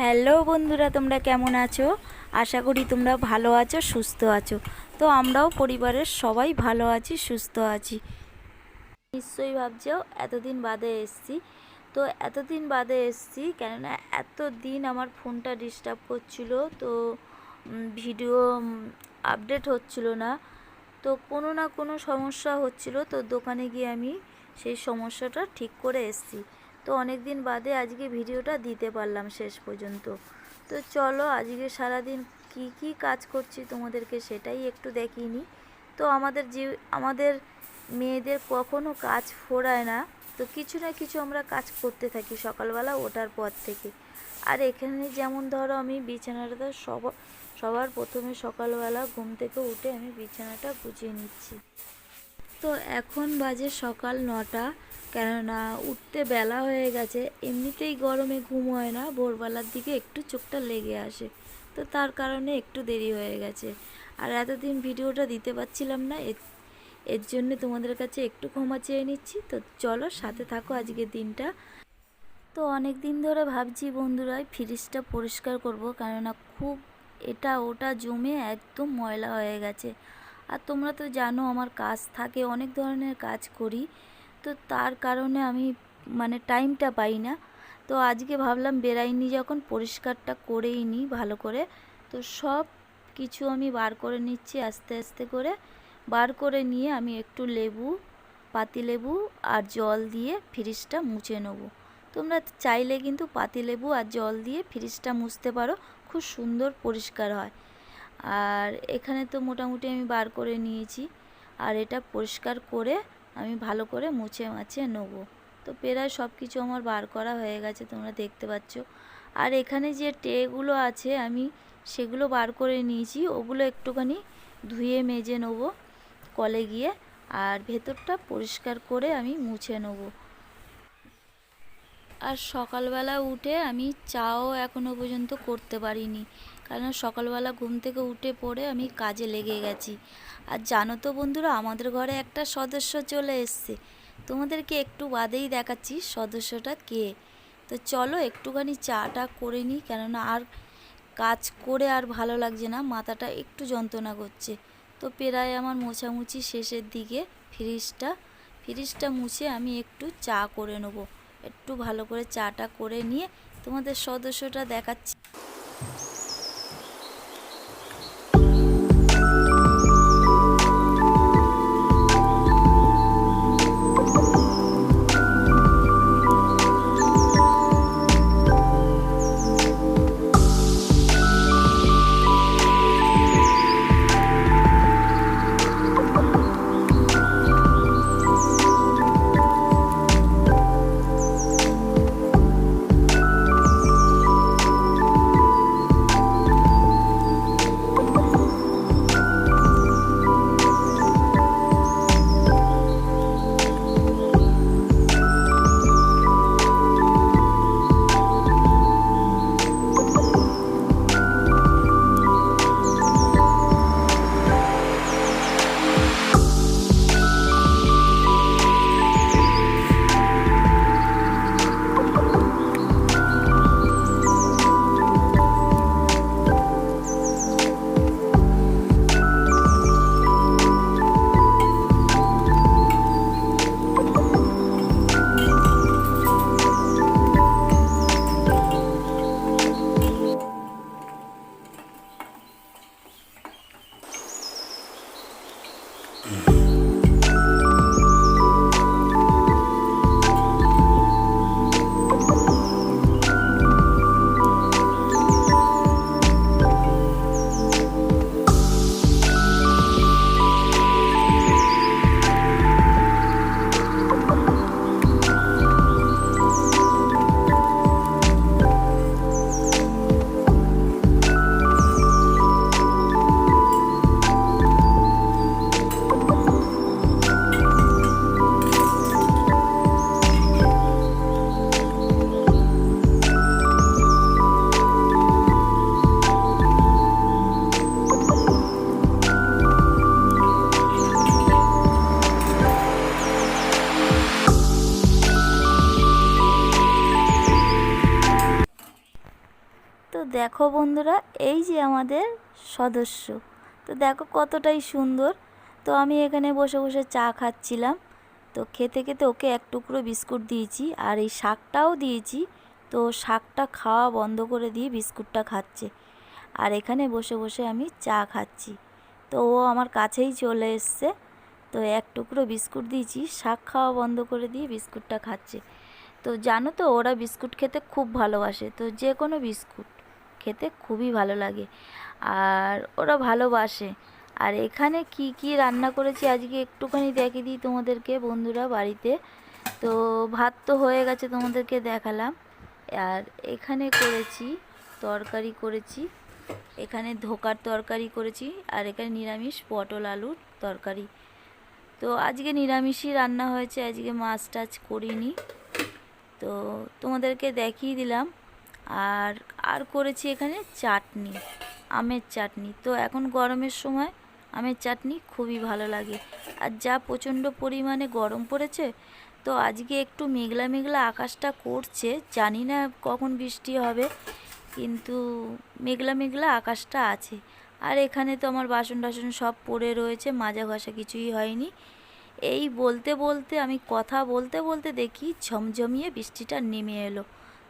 Hello বন্ধুরা, তোমরা কেমন আছো? আশা করি তোমরা ভালো আছো, সুস্থ আছো। তো আমরাও পরিবারের সবাই ভালো আছি, সুস্থ আছি। নিশ্চয়ই ভাবছ, এতদিন বাদে এসছি। তো এতদিন বাদে এসছি, কেননা এত দিন আমার ফোনটা ডিস্টার্ব করছিল, তো ভিডিও আপডেট হচ্ছিল না। তো কোনো না কোনো সমস্যা হচ্ছিল, তো দোকানে গিয়ে আমি সেই সমস্যাটা ঠিক করে এসছি। তো অনেক দিন বাদে আজকে ভিডিওটা দিতে পারলাম শেষ পর্যন্ত। তো চলো আজকে সারাদিন কি কি কাজ করছি তোমাদেরকে সেটাই একটু দেখিনি তো আমাদের যে, আমাদের মেয়েদের কখনো কাজ ফোরায় না। তো কিছু না কিছু আমরা কাজ করতে থাকি সকালবেলা ওঠার পর থেকে। আর এখানে যেমন ধরো আমি বিছানাটা সব, সবার প্রথমে সকালবেলা ঘুম থেকে উঠে আমি বিছানাটা গুছিয়ে নিচ্ছি। তো এখন বাজে সকাল নটা। কেননা উঠতে বেলা হয়ে গেছে, এমনিতেই গরমে ঘুম হয় না, ভোরবেলার দিকে একটু চোখটা লেগে আসে, তো তার কারণে একটু দেরি হয়ে গেছে। আর এতদিন ভিডিওটা দিতে পারছিলাম না, এর জন্য তোমাদের কাছে একটু ক্ষমা চেয়ে নিচ্ছি, তো চলো সাথে থাকো আজকের দিনটা। তো অনেক দিন ধরে ভাবছি বন্ধুরা ফ্রিজটা পরিষ্কার করব, কেননা খুব এটা ওটা জমে একদম ময়লা হয়ে গেছে। আর তোমরা তো জানো আমার কাজ থাকে, অনেক ধরনের কাজ করি তো তার কারণে আমি মানে টাইমটা পাই না তো আজকে ভাবলাম বেরাইনি যখন, পরিষ্কারটা করেই নিই ভালো করে। তো সব কিছু আমি বার করে নিচ্ছি আস্তে আস্তে করে। বার করে নিয়ে আমি একটু লেবু পাতিলেবু আর জল দিয়ে ফ্রিজটা মুছে নেব। তোমরা চাইলে কিন্তু পাতিলেবু আর জল দিয়ে ফ্রিজটা মুছতে পারো, খুব সুন্দর পরিষ্কার হয়। আর এখানে তো মোটামুটি আমি বার করে নিয়েছি। আর এটা পরিষ্কার করে আমি ভালো করে মুছে মাছে নেব। তো প্রায় সব কিছু আমার বার করা হয়ে গেছে, তোমরা দেখতে পাচ্ছ। আর এখানে যে ট্রেগুলো আছে, আমি সেগুলো বার করে নিয়েছি, ওগুলো একটুখানি ধুয়ে মেজে নেব কলে গিয়ে, আর ভেতরটা পরিষ্কার করে আমি মুছে নেব। আর সকালবেলা উঠে আমি চাও এখনও পর্যন্ত করতে পারিনি। কারণ সকালবেলা ঘুম থেকে উঠে পড়ে আমি কাজে লেগে গেছি। আর জানো তো বন্ধুরা, আমাদের ঘরে একটা সদস্য চলে এসছে। তোমাদেরকে একটু বাদেই দেখাচ্ছি সদস্যটা কে। তো চলো একটুখানি চাটা করে নিই, কেননা আর কাজ করে আর ভালো লাগছে না, মাথাটা একটু যন্ত্রণা করছে। তো প্রায় আমার মোছামুছি শেষের দিকে ফ্রিজটা ফ্রিজটা মুছে আমি একটু চা করে নেব। একটু ভালো করে চাটা করে নিয়ে তোমাদের সদস্যটা দেখাচ্ছি। দেখো বন্ধুরা, এই যে আমাদের সদস্য। তো দেখো কতটাই সুন্দর। তো আমি এখানে বসে বসে চা খাচ্ছিলাম। তো খেতে খেতে ওকে এক টুকরো বিস্কুট দিয়েছি আর এই শাকটাও দিয়েছি। তো শাকটা খাওয়া বন্ধ করে দিয়ে বিস্কুটটা খাচ্ছে। আর এখানে বসে বসে আমি চা খাচ্ছি। তো ও আমার কাছেই চলে এসছে। তো এক টুকরো বিস্কুট দিয়েছি, শাক খাওয়া বন্ধ করে দিয়ে বিস্কুটটা খাচ্ছে। তো জানো তো, ওরা বিস্কুট খেতে খুব ভালোবাসে। তো যে কোনো বিস্কুট। খেতে খুবই ভালো লাগে। আর ওরা ভালোবাসে। আর এখানে কি কি রান্না করেছি আজকে একটুখানি দেখে দিই তোমাদেরকে বন্ধুরা বাড়িতে। তো ভাত তো হয়ে গেছে তোমাদেরকে দেখালাম। আর এখানে করেছি তরকারি করেছি। এখানে ধোকার তরকারি করেছি। আর এখানে নিরামিষ পটল আলুর তরকারি। তো আজকে নিরামিষই রান্না হয়েছে। আজকে মাছ টাছ করিনি। তো তোমাদেরকে দেখিয়ে দিলাম। আর আর করেছি এখানে চাটনি, আমের চাটনি। তো এখন গরমের সময় আমের চাটনি খুবই ভালো লাগে। আর যা প্রচণ্ড পরিমাণে গরম পড়েছে, তো আজকে একটু মেঘলা মেঘলা আকাশটা করছে। জানি না কখন বৃষ্টি হবে, কিন্তু মেঘলা মেঘলা আকাশটা আছে। আর এখানে তো আমার বাসন টাসন সব পড়ে রয়েছে, মাজা ঘষা কিছুই হয়নি। এই বলতে বলতে, আমি কথা বলতে বলতে দেখি ঝমঝমিয়ে বৃষ্টিটা নেমে এলো।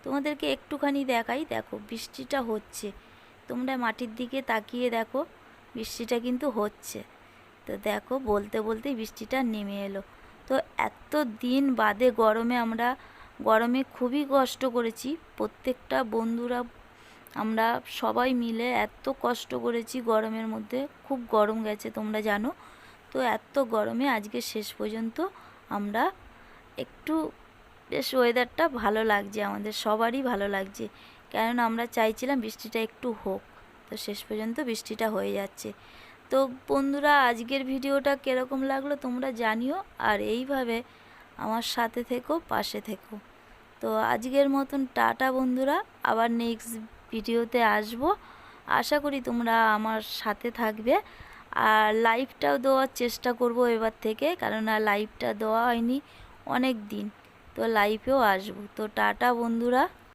তোমাদেরকে একটুখানি দেখাই। দেখো, বৃষ্টিটা হচ্ছে। তোমরা মাটির দিকে তাকিয়ে দেখো, বৃষ্টিটা কিন্তু হচ্ছে। তো দেখো, বলতে বলতে বৃষ্টিটা নেমে এলো। তো এত দিন বাদে গরমে আমরা, গরমে খুবই কষ্ট করেছি। প্রত্যেকটা বন্ধুরা, আমরা সবাই মিলে এত কষ্ট করেছি গরমের মধ্যে। খুব গরম গেছে, তোমরা জানো। তো এত গরমে আজকে শেষ পর্যন্ত আমরা একটু বেশ ওয়েদারটা ভালো লাগছে, আমাদের সবারই ভালো লাগছে। কেননা আমরা চাইছিলাম বৃষ্টিটা একটু হোক, তো শেষ পর্যন্ত বৃষ্টিটা হয়ে যাচ্ছে। তো বন্ধুরা, আজকের ভিডিওটা কীরকম লাগল তোমরা জানিও, আর এইভাবে আমার সাথে থেকো, পাশে থেকো। তো আজকের মতন টাটা বন্ধুরা, আবার নেক্সট ভিডিওতে আসব। আশা করি তোমরা আমার সাথে থাকবে। আর লাইভটাও দেওয়ার চেষ্টা করব এবার থেকে, কেননা লাইভটা দেওয়া হয়নি অনেক দিন। তো লাইভেও আসব। তো টাটা বন্ধুরা।